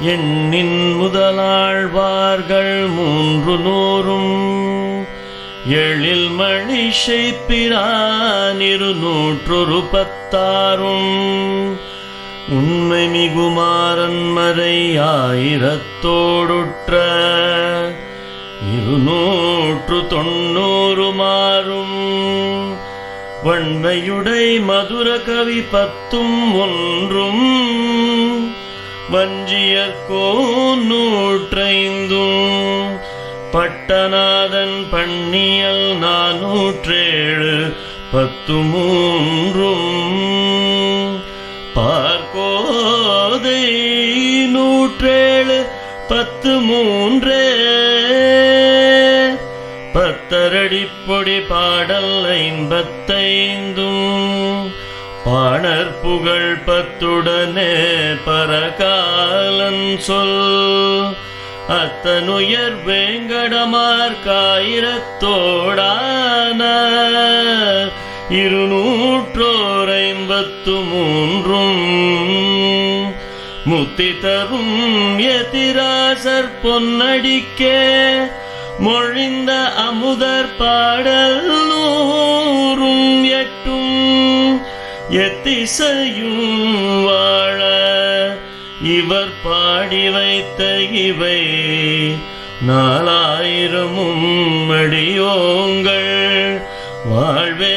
எண்ணின் முதலாழ்வார்கள் மூன்று நூறும் எழில் மணிஷை பிரான் இருநூற்றொரு பத்தாரும் உண்மை மிகுமாறன் மறை ஆயிரத்தோடுற்ற இருநூற்று தொண்ணூறு மாறும். வன்மையுடை மதுர கவி பத்தும் ஒன்றும் வஞ்சியர்கோ நூற்றைந்தும் பட்டநாதன் பண்ணியல் நானூற்றேழு பத்து மூன்றும் பார்க்கோதை நூற்றேழு பத்து மூன்றே பத்தரடிப்பொடி பாடல் ஐம்பத்தைந்தும் பாணர் புகழ் பத்துடனே பரகாலன் சொல். அத்தனுயர் வேங்கடமார்க்காயிரத்தோடான இருநூற்றோர் ஐம்பத்து மூன்றும் முத்தி தரும் எதிராசர் பொன்னடிக்கே மொழிந்த அமுதர் பாடல் நூறும் எத்திசையும் வாழ இவர் பாடி வைத்த இவை நாலாயிரமும் அடியோங்கள் வாழ்வே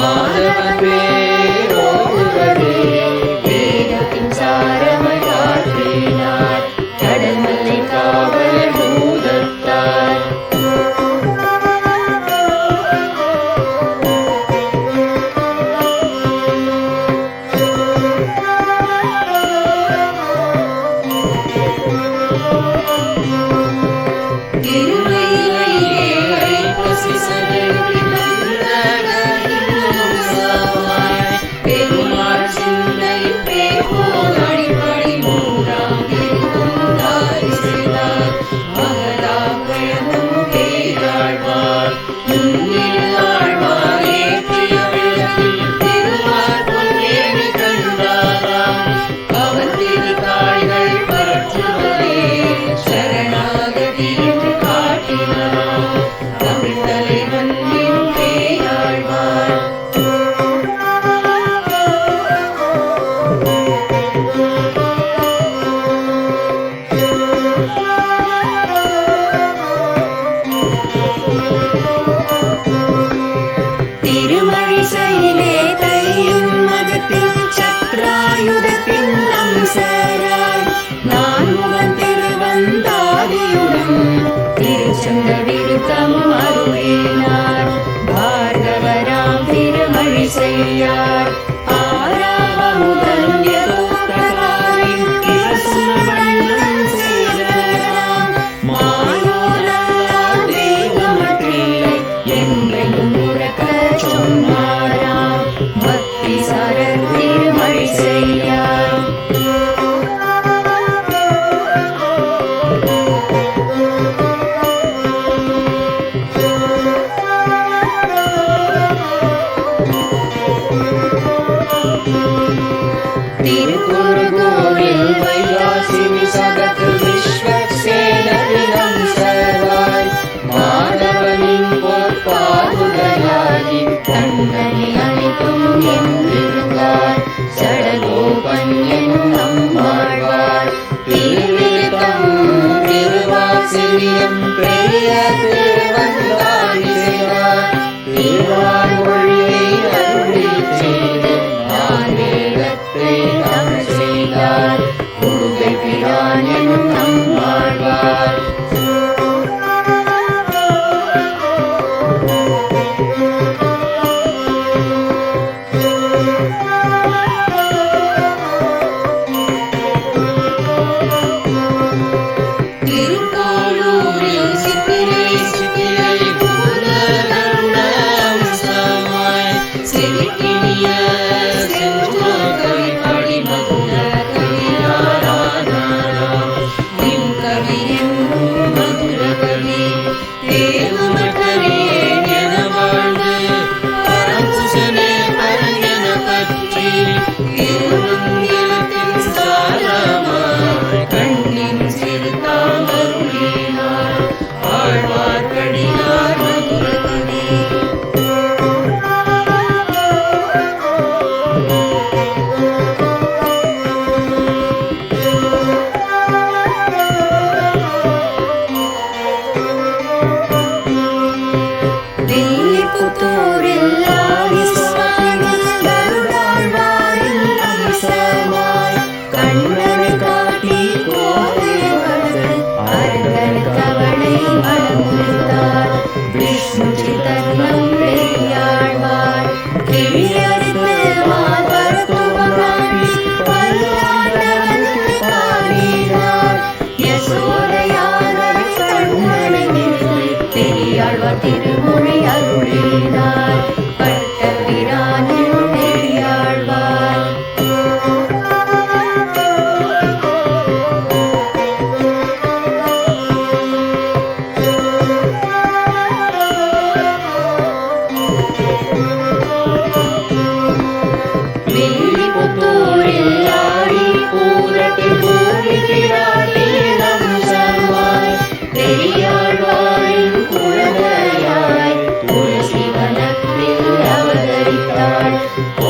What a திரும பூதகருணாம்சமாய் Thank.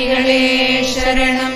ഗൗരികളേ ശരണം.